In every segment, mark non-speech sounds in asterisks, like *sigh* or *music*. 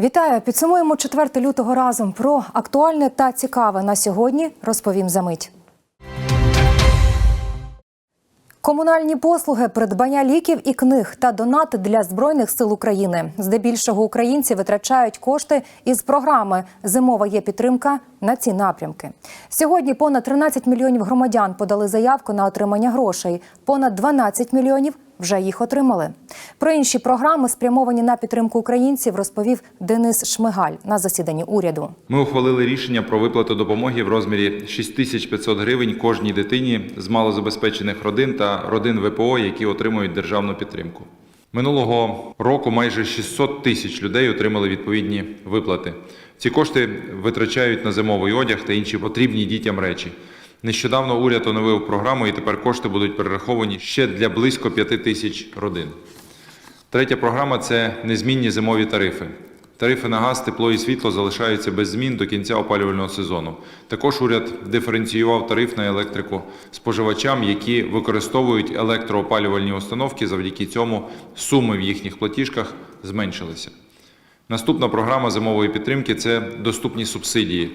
Вітаю! Підсумуємо 4 лютого разом. Про актуальне та цікаве на сьогодні розповім за мить. Комунальні послуги, придбання ліків і книг та донати для збройних сил України. Здебільшого українці витрачають кошти із програми Зимова є підтримка на ці напрямки. Сьогодні понад 13 мільйонів громадян подали заявку на отримання грошей. Понад 12 мільйонів вже їх отримали. Про інші програми, спрямовані на підтримку українців, розповів Денис Шмигаль на засіданні уряду. Ми ухвалили рішення про виплату допомоги в розмірі 6500 гривень кожній дитині з малозабезпечених родин та родин ВПО, які отримують державну підтримку. Минулого року майже 600 тисяч людей отримали відповідні виплати. Ці кошти витрачають на зимовий одяг та інші потрібні дітям речі. Нещодавно уряд оновив програму, і тепер кошти будуть перераховані ще для близько 5 тисяч родин. Третя програма це незмінні зимові тарифи. Тарифи на газ, тепло і світло залишаються без змін до кінця опалювального сезону. Також уряд диференціював тариф на електрику споживачам, які використовують електроопалювальні установки. Завдяки цьому суми в їхніх платіжках зменшилися. Наступна програма зимової підтримки це доступні субсидії.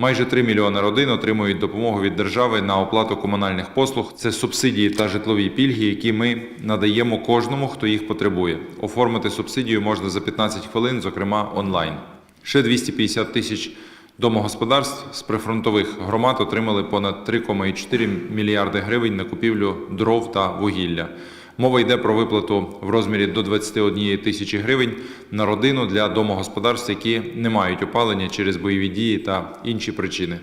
Майже 3 мільйони родин отримують допомогу від держави на оплату комунальних послуг. Це субсидії та житлові пільги, які ми надаємо кожному, хто їх потребує. Оформити субсидію можна за 15 хвилин, зокрема онлайн. Ще 250 тисяч домогосподарств з прифронтових громад отримали понад 3,4 мільярди гривень на купівлю дров та вугілля. Мова йде про виплату в розмірі до 21 тисячі гривень на родину для домогосподарств, які не мають опалення через бойові дії та інші причини.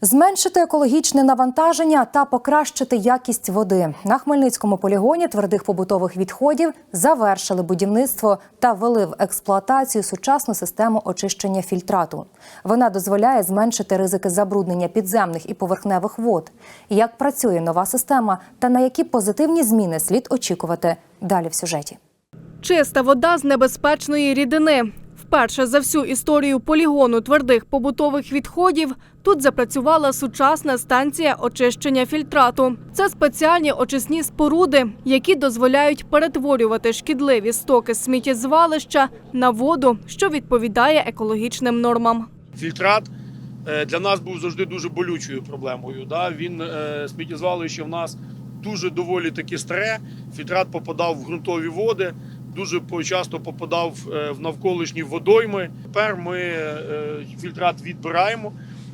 Зменшити екологічне навантаження та покращити якість води на Хмельницькому полігоні твердих побутових відходів завершили будівництво та ввели в експлуатацію сучасну систему очищення фільтрату. Вона дозволяє зменшити ризики забруднення підземних і поверхневих вод. Як працює нова система та на які позитивні зміни слід очікувати далі в сюжеті. Чиста вода з небезпечної рідини. Вперше за всю історію полігону твердих побутових відходів тут запрацювала сучасна станція очищення фільтрату. Це спеціальні очисні споруди, які дозволяють перетворювати шкідливі стоки сміттєзвалища на воду, що відповідає екологічним нормам. Фільтрат е, для нас був завжди дуже болючою проблемою. Да? Він е, сміттєзвалище в нас дуже доволі таки старе. Фільтрат попадав в ґрунтові води, дуже часто попадав е, в навколишні водойми. Тепер ми е, фільтрат відбираємо.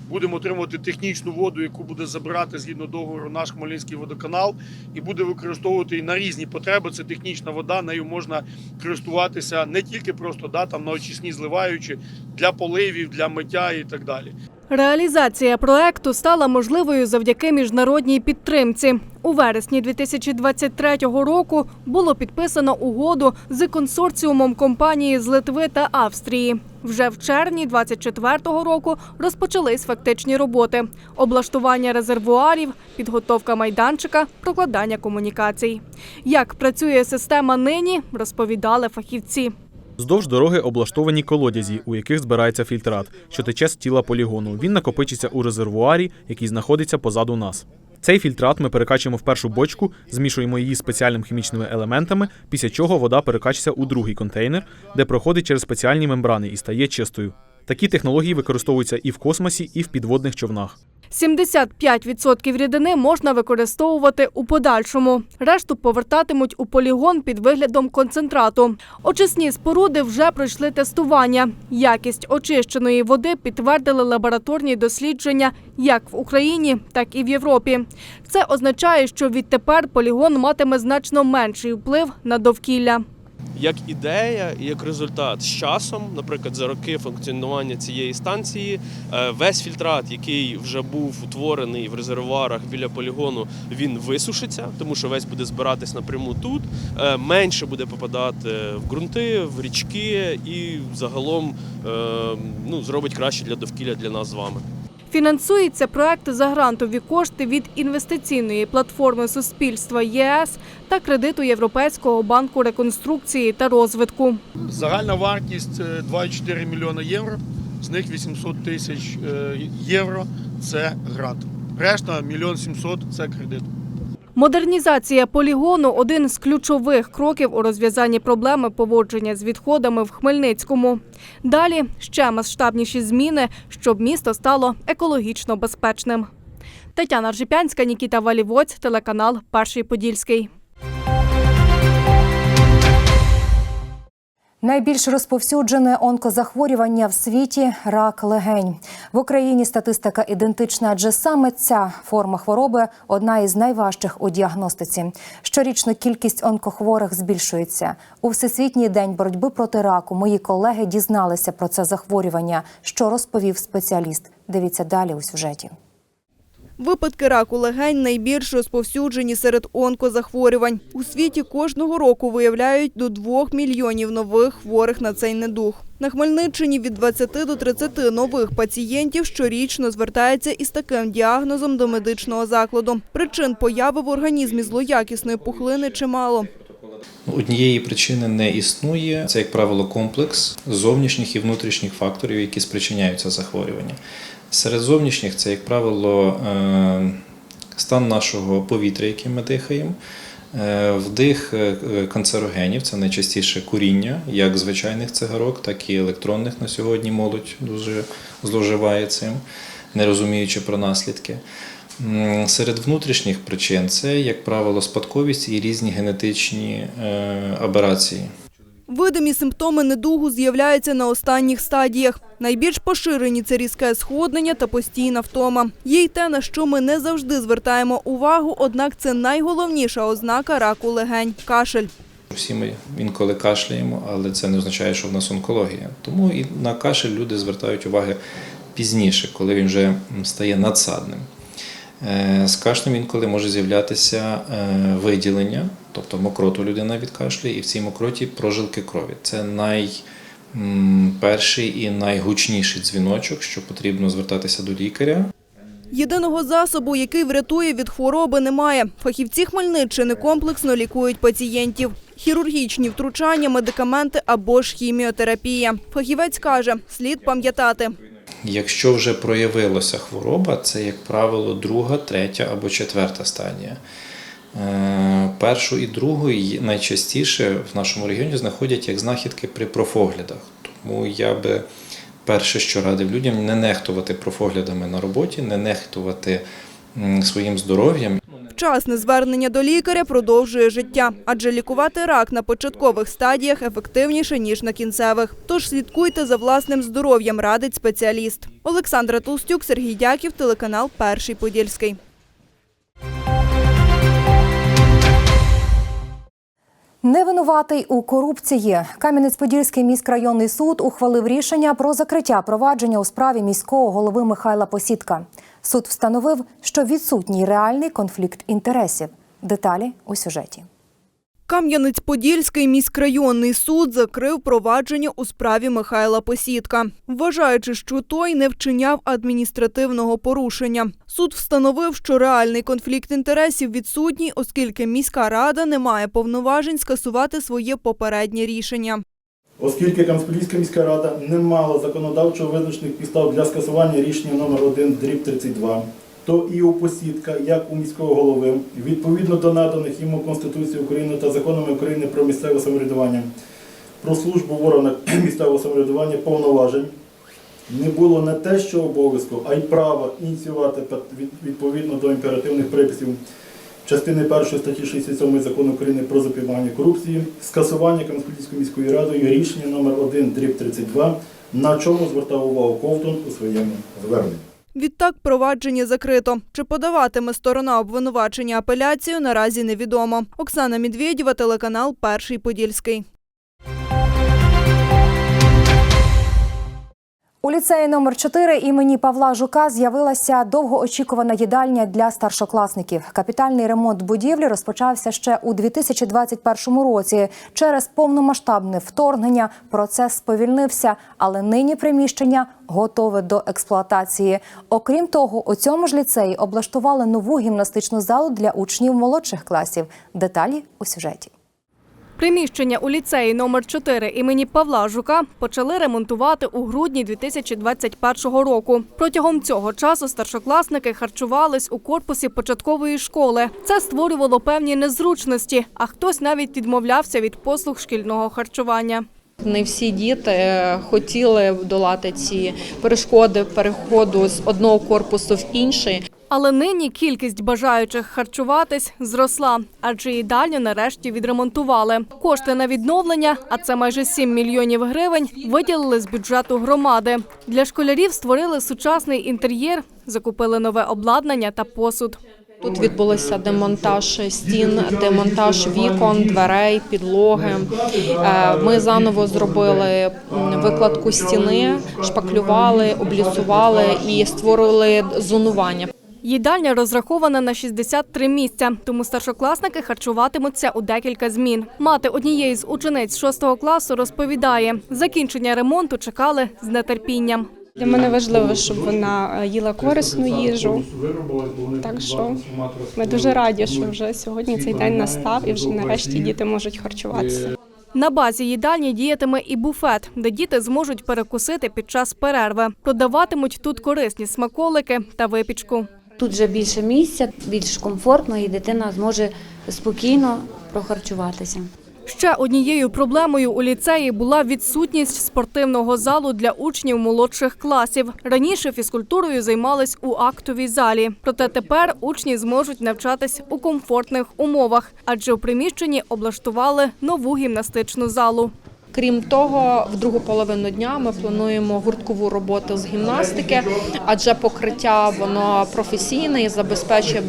Будемо отримувати технічну воду, яку буде забирати згідно договору наш Хмельницький водоканал, і буде використовувати на різні потреби. Це технічна вода, нею можна користуватися не тільки просто да, там, на очисні зливаючи для поливів, для миття і так далі. Реалізація проекту стала можливою завдяки міжнародній підтримці. У вересні 2023 року було підписано угоду з консорціумом компанії з Литви та Австрії. Вже в червні 2024 року розпочались фактичні роботи: облаштування резервуарів, підготовка майданчика, прокладання комунікацій. Як працює система нині, розповідали фахівці. Вздовж дороги облаштовані колодязі, у яких збирається фільтрат, що тече з тіла полігону. Він накопичиться у резервуарі, який знаходиться позаду нас. Цей фільтрат ми перекачуємо в першу бочку, змішуємо її спеціальними хімічними елементами, після чого вода перекачується у другий контейнер, де проходить через спеціальні мембрани і стає чистою. Такі технології використовуються і в космосі, і в підводних човнах. 75% рідини можна використовувати у подальшому. Решту повертатимуть у полігон під виглядом концентрату. Очисні споруди вже пройшли тестування. Якість очищеної води підтвердили лабораторні дослідження як в Україні, так і в Європі. Це означає, що відтепер полігон матиме значно менший вплив на довкілля. Як ідея і як результат з часом, наприклад, за роки функціонування цієї станції, е, весь фільтрат, який вже був утворений в резервуарах біля полігону, він висушиться, тому що весь буде збиратись напряму тут. Е, Менше буде попадати в ґрунти, в річки і загалом е, ну, зробить краще для довкілля для нас з вами. Фінансується проект за грантові кошти від інвестиційної платформи суспільства ЄС та кредиту Європейського банку реконструкції та розвитку. Загальна вартість е, 2,4 мільйона євро. З них 800 тисяч е, євро це грант. Решта мільйон 700 – це кредит. Модернізація полігону один з ключових кроків у розв'язанні проблеми поводження з відходами в Хмельницькому. Далі ще масштабніші зміни, щоб місто стало екологічно безпечним. Тетяна Ржипянська, Нікіта Валівоць, телеканал Перший Подільський. Найбільш розповсюджене онкозахворювання в світі рак легень. В Україні статистика ідентична, адже саме ця форма хвороби одна із найважчих у діагностиці. Щорічно кількість онкохворих збільшується. У всесвітній день боротьби проти раку мої колеги дізналися про це захворювання. Що розповів спеціаліст? Дивіться далі у сюжеті. Випадки раку легень найбільш розповсюджені серед онкозахворювань. У світі кожного року виявляють до 2 мільйонів нових хворих на цей недуг. На Хмельниччині від 20 до 30 нових пацієнтів щорічно звертається із таким діагнозом до медичного закладу. Причин появи в організмі злоякісної пухлини чимало. Однієї причини не існує. Це, як правило, комплекс зовнішніх і внутрішніх факторів, які спричиняються захворювання. Серед зовнішніх це, як правило, е, стан нашого повітря, яким ми дихаємо. е, Вдих е, канцерогенів це найчастіше куріння, як звичайних цигарок, так і електронних на сьогодні молодь дуже зловживає цим, не розуміючи про наслідки. Серед внутрішніх причин це, як правило, спадковість і різні генетичні аберації. Видимі симптоми недугу з'являються на останніх стадіях. Найбільш поширені це різке сходнення та постійна втома. Є й те, на що ми не завжди звертаємо увагу, однак це найголовніша ознака раку легень – кашель. Всі ми інколи кашляємо, але це не означає, що в нас онкологія. Тому і на кашель люди звертають уваги пізніше, коли він вже стає надсадним. Е, З кашлем інколи може з'являтися е, виділення, тобто мокроту людина відкашлює, і в цій мокроті прожилки крові. Це найперший і найгучніший дзвіночок, що потрібно звертатися до лікаря. Єдиного засобу, який врятує від хвороби, немає. Фахівці Хмельниччини комплексно лікують пацієнтів. Хірургічні втручання, медикаменти або ж хіміотерапія. Фахівець каже, слід пам'ятати. Якщо вже проявилася хвороба, це, як правило, друга, третя або четверта стадія. Е, Першу і другу найчастіше в нашому регіоні знаходять як знахідки при профоглядах. Тому я би перше, що радив людям, не нехтувати профоглядами на роботі, не нехтувати своїм здоров'ям Вчасне звернення до лікаря продовжує життя, адже лікувати рак на початкових стадіях ефективніше, ніж на кінцевих. Тож слідкуйте за власним здоров'ям, радить спеціаліст. Олександра Толстюк, Сергій Дяків, телеканал Перший Подільський. Невинуватий у корупції. Кам'янець-Подільський міськрайонний суд ухвалив рішення про закриття провадження у справі міського голови Михайла Посідка. Суд встановив, що відсутній реальний конфлікт інтересів. Деталі у сюжеті. Кам'янець-Подільський міськрайонний суд закрив провадження у справі Михайла Посідка, вважаючи, що той не вчиняв адміністративного порушення. Суд встановив, що реальний конфлікт інтересів відсутній, оскільки міська рада не має повноважень скасувати своє попереднє рішення. Оскільки Кам'янська міська рада не мала законодавчо визначених підстав для скасування рішення номер 1 дріб 32, то і у посідка, як у міського голови, відповідно до наданих йому Конституцією України та законами України про місцеве самоврядування, про службу в органах *clears throat* місцевого самоврядування повноважень, не було не те, що обов'язку, а й права ініціювати відповідно до імперативних приписів частини 1 статті 67 закону України про запобігання корупції, скасування Кам'янської міської радою рішення номер 1 дріб 32, на чому звертав увагу Ковтун у своєму зверненні. Відтак провадження закрито. Чи подаватиме сторона обвинувачення апеляцію, наразі невідомо. Оксана Медведєва, телеканал Перший Подільський. У ліцеї номер 4 імені Павла Жука з'явилася довгоочікувана їдальня для старшокласників. Капітальний ремонт будівлі розпочався ще у 2021 році. Через повномасштабне вторгнення процес сповільнився, але нині приміщення готове до експлуатації. Окрім того, у цьому ж ліцеї облаштували нову гімнастичну залу для учнів молодших класів. Деталі у сюжеті. Приміщення у ліцеї номер 4 імені Павла Жука почали ремонтувати у грудні 2021 року. Протягом цього часу старшокласники харчувались у корпусі початкової школи. Це створювало певні незручності, а хтось навіть відмовлявся від послуг шкільного харчування. Не всі діти е, хотіли долати ці перешкоди переходу з одного корпусу в інший. Але нині кількість бажаючих харчуватись зросла, адже їдальню нарешті відремонтували. Кошти на відновлення, а це майже 7 мільйонів гривень, виділили з бюджету громади. Для школярів створили сучасний інтер'єр, закупили нове обладнання та посуд. Тут відбулося демонтаж стін, демонтаж вікон, дверей, підлоги. Е, Ми заново зробили викладку стіни, шпаклювали, облюсували і створили зонування. Їдальня розрахована на 63 місця, тому старшокласники харчуватимуться у декілька змін. Мати однієї з учениць 6 класу розповідає, закінчення ремонту чекали з нетерпінням. Для мене важливо, щоб вона е, їла корисну їжу. Так що ми дуже раді, що вже сьогодні цей день настав і вже нарешті діти можуть харчуватися. На базі їдальні діятиме і буфет, де діти зможуть перекусити під час перерви. Продаватимуть тут корисні смаколики та випічку. Тут вже більше місця, більш комфортно, і дитина зможе спокійно прохарчуватися. Ще однією проблемою у ліцеї була відсутність спортивного залу для учнів молодших класів. Раніше фізкультурою займались у актовій залі. Проте тепер учні зможуть навчатись у комфортних умовах, адже у приміщенні облаштували нову гімнастичну залу. Крім того, в другу половину дня ми плануємо гурткову роботу з гімнастики, адже покриття воно професійне і забезпечує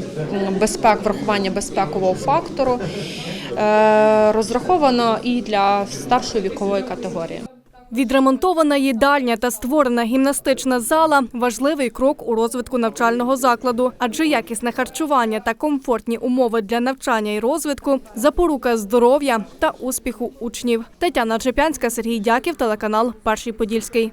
безпек, врахування безпекового фактору. Е, Розраховано і для старшої вікової категорії. Відремонтована їдальня та створена гімнастична зала важливий крок у розвитку навчального закладу, адже якісне харчування та комфортні умови для навчання і розвитку запорука здоров'я та успіху учнів. Тетяна Чепянська, Сергій Дяків, телеканал Перший Подільський.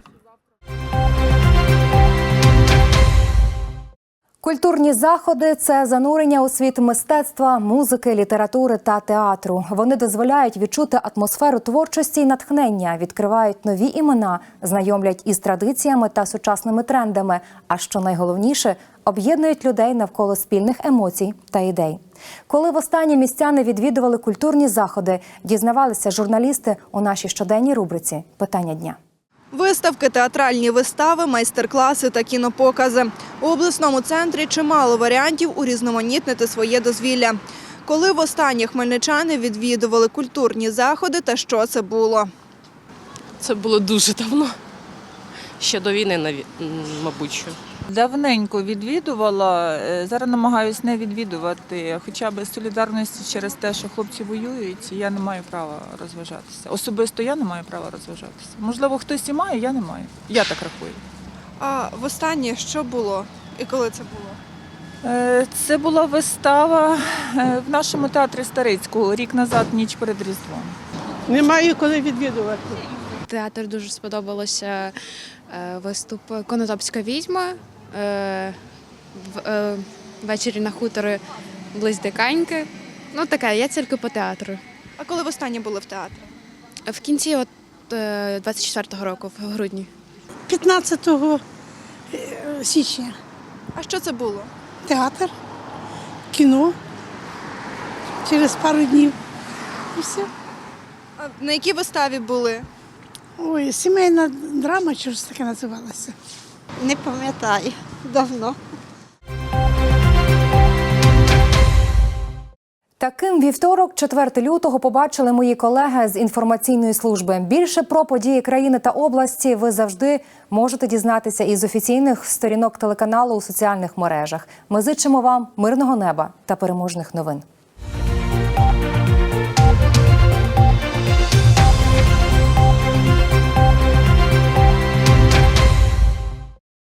Культурні заходи це занурення у світ мистецтва, музики, літератури та театру. Вони дозволяють відчути атмосферу творчості і натхнення, відкривають нові імена, знайомлять із традиціями та сучасними трендами. А що найголовніше, об'єднують людей навколо спільних емоцій та ідей. Коли востаннє містяни відвідували культурні заходи, дізнавалися журналісти у нашій щоденній рубриці Питання дня. Виставки, театральні вистави, майстер-класи та кінопокази. У обласному центрі чимало варіантів урізноманітнити своє дозвілля. Коли востаннє хмельничани відвідували культурні заходи та що це було? Це було дуже давно. Ще до війни, мабуть. що. Давненько відвідувала. е, Зараз намагаюся не відвідувати, хоча б з солідарності через те, що хлопці воюють, я не маю права розважатися. Особисто я не маю права розважатися. Можливо, хтось і має, я не маю. Я так рахую. А востаннє що було і коли це було? Е, Це була вистава е, в нашому театрі Старицького рік назад, ніч перед Різдвом. Немає коли відвідувати. Театр дуже сподобалося виступ Конотопська відьма ввечері на хуторі Близдиканьки. Ну таке, я тільки по театру. А коли востаннє були в театрі? В кінці от, е, 24-го року, в грудні. 15 січня. А що це було? Театр, кіно. Через пару днів. І все. А на якій виставі були? Ой, сімейна драма, чи ж таке називалося. Не пам'ятаю давно. Таким вівторок, 4 лютого, побачили мої колеги з інформаційної служби. Більше про події країни та області ви завжди можете дізнатися із офіційних сторінок телеканалу у соціальних мережах. Ми зичимо вам мирного неба та переможних новин.